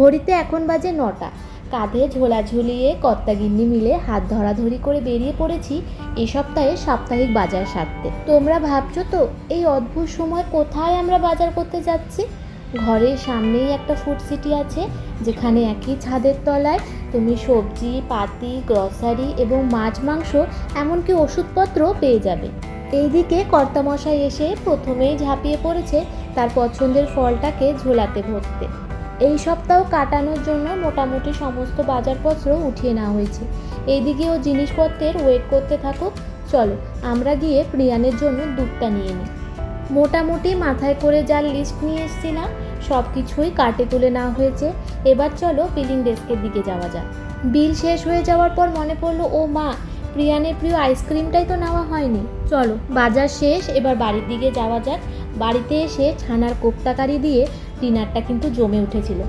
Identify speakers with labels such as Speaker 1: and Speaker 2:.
Speaker 1: ঘড়িতে এখন বাজে নটা। কাঁধে ঝোলা ঝুলিয়ে কর্তাগিন্নি মিলে হাত ধরাধরি করে বেরিয়ে পড়েছি এ সপ্তাহে সাপ্তাহিক বাজার সারতে। তোমরা ভাবছ তো, এই অদ্ভুত সময় কোথায় আমরা বাজার করতে যাচ্ছি? ঘরের সামনেই একটা ফুড সিটি আছে, যেখানে একই ছাদের তলায় তুমি সবজি, পাতি গ্রসারি এবং মাছ, মাংস, এমনকি ওষুধপত্র পেয়ে যাবে। এইদিকে কর্তামশাই এসে প্রথমেই ঝাঁপিয়ে পড়েছে তার পছন্দের ফলটাকে ঝোলাতে ভরতে। এই সপ্তাহ কাটানোর জন্য মোটামুটি সমস্ত বাজারপত্র উঠিয়ে নেওয়া হয়েছে। এইদিকেও জিনিসপত্রের ওয়েট করতে থাকুক। চলো, আমরা গিয়ে প্রিয়ানের জন্য দুধটা নিয়ে নিই। মোটামুটি মাথায় করে যার লিস্ট নিয়ে এসেছিলাম সব কিছুই কাটে তুলে নেওয়া হয়েছে। এবার চলো বিলিং ডেস্কের দিকে যাওয়া যাক। বিল শেষ হয়ে যাওয়ার পর মনে পড়ল, ও মা, প্রিয়ানের প্রিয় আইসক্রিমটাই তো নেওয়া হয়নি। চলো, বাজার শেষ, এবার বাড়ির দিকে যাওয়া যাক। বাড়িতে এসে ছানার কোপ্তাকারি দিয়ে ডিনারটা কিন্তু জমে উঠেছিল।